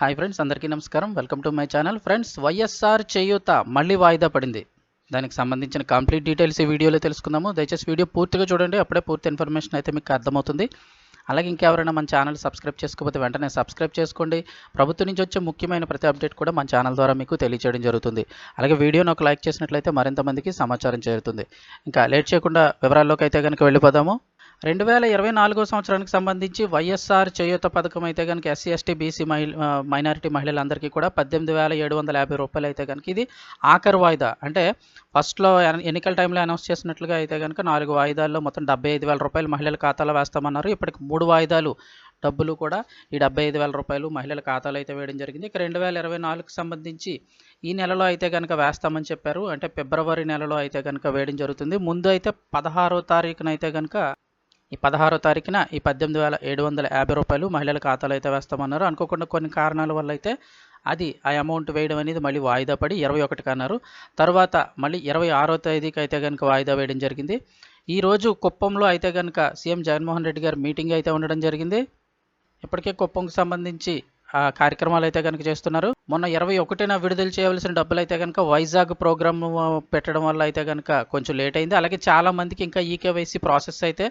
Hi friends అందరికీ నమస్కారం. Welcome to my channel. Friends YSR చేయూత మళ్ళీ వాయిదా పడింది. దానికి సంబంధించిన కంప్లీట్ డీటెయిల్స్ ఈ వీడియోలో తెలుసుకుందాము. దయచేసి వీడియో పూర్తిగా చూడండి. అప్పుడే పూర్తి ఇన్ఫర్మేషన్ అయితే మీకు అర్థమవుతుంది. అలాగే ఇంకెవరైనా మన ఛానల్ సబ్స్క్రైబ్ చేసుకోకపోతే వెంటనే సబ్స్క్రైబ్ చేసుకోండి. ప్రభుత్వం నుంచి వచ్చే ముఖ్యమైన ప్రతి అప్డేట్ కూడా మన ఛానల్ ద్వారా మీకు తెలియజేయడం జరుగుతుంది. అలాగే వీడియోను ఒక లైక్ చేసినట్లయితే మరింత మందికి సమాచారం చేరుతుంది. ఇంకా లేట్ చేయకుండా వివరాల్లోకి అయితే కనుక వెళ్ళిపోదాము. రెండు వేల ఇరవై నాలుగో సంవత్సరానికి సంబంధించి వైఎస్ఆర్ చేయూత పథకం అయితే కనుక ఎస్సీ ఎస్టీ బీసీ మహిళ మైనారిటీ మహిళలందరికీ కూడా పద్దెనిమిది వేల ఏడు వందల యాభై రూపాయలు అయితే కనుక ఇది ఆఖరి వాయిదా. అంటే ఫస్ట్లో ఎన్నికల టైంలో అనౌన్స్ చేసినట్లుగా అయితే కనుక నాలుగు వాయిదాల్లో మొత్తం డెబ్బై ఐదు వేల రూపాయలు మహిళల ఖాతాలో వేస్తామన్నారు. ఇప్పటికి మూడు వాయిదాలు డబ్బులు కూడా ఈ డెబ్బై ఐదు వేల రూపాయలు మహిళల ఖాతాలో అయితే వేయడం జరిగింది. ఇక రెండు వేల ఇరవై నాలుగుకి సంబంధించి ఈ నెలలో అయితే కనుక వేస్తామని చెప్పారు. అంటే ఫిబ్రవరి నెలలో అయితే కనుక వేయడం జరుగుతుంది. ముందు అయితే పదహారో తారీఖున అయితే కనుక ఈ పదహారో తారీఖున ఈ పద్దెనిమిది వేల ఏడు వందల యాభై రూపాయలు మహిళల ఖాతాలో అయితే వేస్తామన్నారు. అనుకోకుండా కొన్ని కారణాల వల్ల అయితే అది ఆ అమౌంట్ వేయడం అనేది మళ్ళీ వాయిదా పడి ఇరవై ఒకటికి అన్నారు. తర్వాత మళ్ళీ ఇరవై ఆరో తేదీకి అయితే కనుక వాయిదా వేయడం జరిగింది. ఈరోజు కుప్పంలో అయితే కనుక సీఎం జగన్మోహన్ రెడ్డి గారు మీటింగ్ అయితే ఉండడం జరిగింది. ఇప్పటికే కుప్పంకి సంబంధించి ఆ కార్యక్రమాలు అయితే కనుక చేస్తున్నారు. మొన్న ఇరవై ఒకటిన విడుదల చేయవలసిన డబ్బులు అయితే కనుక వైజాగ్ ప్రోగ్రామ్ పెట్టడం వల్ల అయితే కనుక కొంచెం లేట్ అయింది. అలాగే చాలా మందికి ఇంకా ఈకేవైసీ ప్రాసెస్ అయితే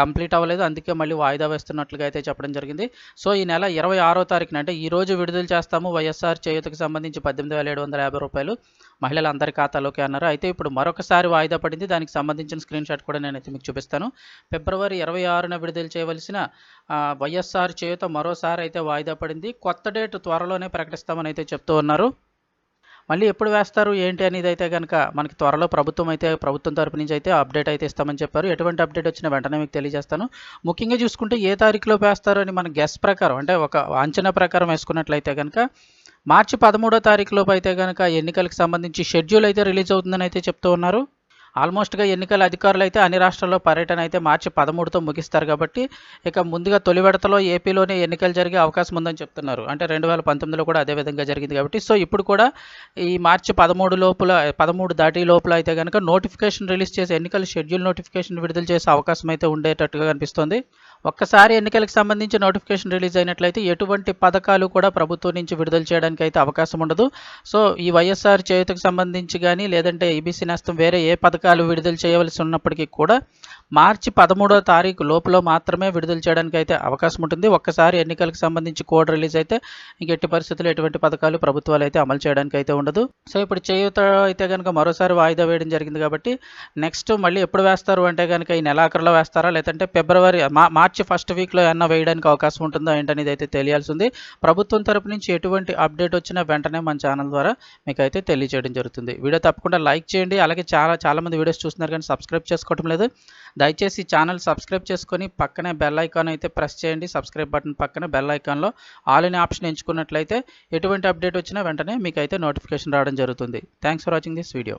కంప్లీట్ అవ్వలేదు. అందుకే మళ్ళీ వాయిదా వేస్తున్నట్లుగా అయితే చెప్పడం జరిగింది. సో ఈ నెల ఇరవై ఆరో తారీఖున అంటే ఈ రోజు విడుదల చేస్తాము వైఎస్ఆర్ చేయూతకు సంబంధించి పద్దెనిమిది వేల ఏడు వందల యాభై రూపాయలు మహిళల అందరి ఖాతాలోకి అన్నారు. అయితే ఇప్పుడు మరొకసారి వాయిదా పడింది. దానికి సంబంధించిన స్క్రీన్ షాట్ కూడా నేనైతే మీకు చూపిస్తాను. ఫిబ్రవరి ఇరవై ఆరున విడుదల చేయవలసిన వైఎస్ఆర్ చేయూత మరోసారి అయితే వాయిదా పడింది. కొత్త డేట్ త్వరలోనే ప్రకటిస్తామని అయితే చెప్తూ ఉన్నారు. మళ్ళీ ఎప్పుడు వేస్తారు ఏంటి అనేది అయితే కనుక మనకి త్వరలో ప్రభుత్వం అయితే ప్రభుత్వం తరపు నుంచి అయితే అప్డేట్ అయితే ఇస్తామని చెప్పారు. ఎటువంటి అప్డేట్ వచ్చినా వెంటనే మీకు తెలియజేస్తాను. ముఖ్యంగా చూసుకుంటే ఏ తారీఖులో వేస్తారు అని మన గెస్ ప్రకారం అంటే ఒక అంచనా ప్రకారం వేసుకున్నట్లయితే కనుక మార్చి పదమూడో తారీఖులోపు అయితే కనుక ఎన్నికలకు సంబంధించి షెడ్యూల్ అయితే రిలీజ్ అవుతుందని అయితే చెప్తూ ఉన్నారు. ఆల్మోస్ట్గా ఎన్నికల అధికారులు అయితే అన్ని రాష్ట్రాల్లో పర్యటన అయితే మార్చి పదమూడుతో ముగిస్తారు కాబట్టి ఇక ముందుగా తొలి విడతలో ఏపీలోనే ఎన్నికలు జరిగే అవకాశం ఉందని చెప్తున్నారు. అంటే రెండు వేల పంతొమ్మిదిలో కూడా అదే విధంగా జరిగింది కాబట్టి సో ఇప్పుడు కూడా ఈ మార్చి పదమూడు లోపల పదమూడు దాటి లోపల అయితే కనుక నోటిఫికేషన్ రిలీజ్ చేసి ఎన్నికల షెడ్యూల్ నోటిఫికేషన్ విడుదల చేసే అవకాశం అయితే ఉండేటట్టుగా కనిపిస్తోంది. ఒక్కసారి ఎన్నికలకు సంబంధించి నోటిఫికేషన్ రిలీజ్ అయినట్లయితే ఎటువంటి పథకాలు కూడా ప్రభుత్వం నుంచి విడుదల చేయడానికి అయితే అవకాశం ఉండదు. సో ఈ వైఎస్ఆర్ చేయుతకు సంబంధించి కానీ లేదంటే ఈబీసీ నేస్తం వేరే ఏ పథకాలు విడుదల చేయవలసి ఉన్నప్పటికీ కూడా మార్చి పదమూడో తారీఖు లోపల మాత్రమే విడుదల చేయడానికి అయితే అవకాశం ఉంటుంది. ఒక్కసారి ఎన్నికలకు సంబంధించి కోడ్ రిలీజ్ అయితే ఇంక ఎట్టి పరిస్థితుల్లో ఎటువంటి పథకాలు ప్రభుత్వాలు అయితే అమలు చేయడానికి అయితే ఉండదు. సో ఇప్పుడు చేయూత అయితే కనుక మరోసారి వాయిదా వేయడం జరిగింది కాబట్టి నెక్స్ట్ మళ్ళీ ఎప్పుడు వేస్తారు అంటే కనుక ఈ నెలాఖరులో వేస్తారా? లేదంటే ఫిబ్రవరి మా- మార్చి ఫస్ట్ వీక్లో ఏమన్నా వేయడానికి అవకాశం ఉంటుందో ఏంటనేది అయితే తెలియాల్సి ఉంది. ప్రభుత్వం తరపు నుంచి ఎటువంటి అప్డేట్ వచ్చినా వెంటనే మన ఛానల్ ద్వారా మీకు అయితే తెలియజేయడం జరుగుతుంది. వీడియో తప్పకుండా లైక్ చేయండి. అలాగే చాలా చాలా వీడియోస్ చూస్తున్నారు కానీ సబ్స్క్రైబ్ చేసుకోవటం లేదు. దయచేసి ఛానల్ సబ్స్క్రైబ్ చేసుకొని పక్కనే బెల్ ఐకాన్ అయితే ప్రెస్ చేయండి. సబ్స్క్రైబ్ బటన్ పక్కన బెల్ ఐకాన్లో ఆల్ ఇన్ ఆప్షన్ ఎంచుకున్నట్లయితే ఎటువంటి అప్డేట్ వచ్చినా వెంటనే మీకు అయితే నోటిఫికేషన్ రావడం జరుగుతుంది. Thanks for watching this video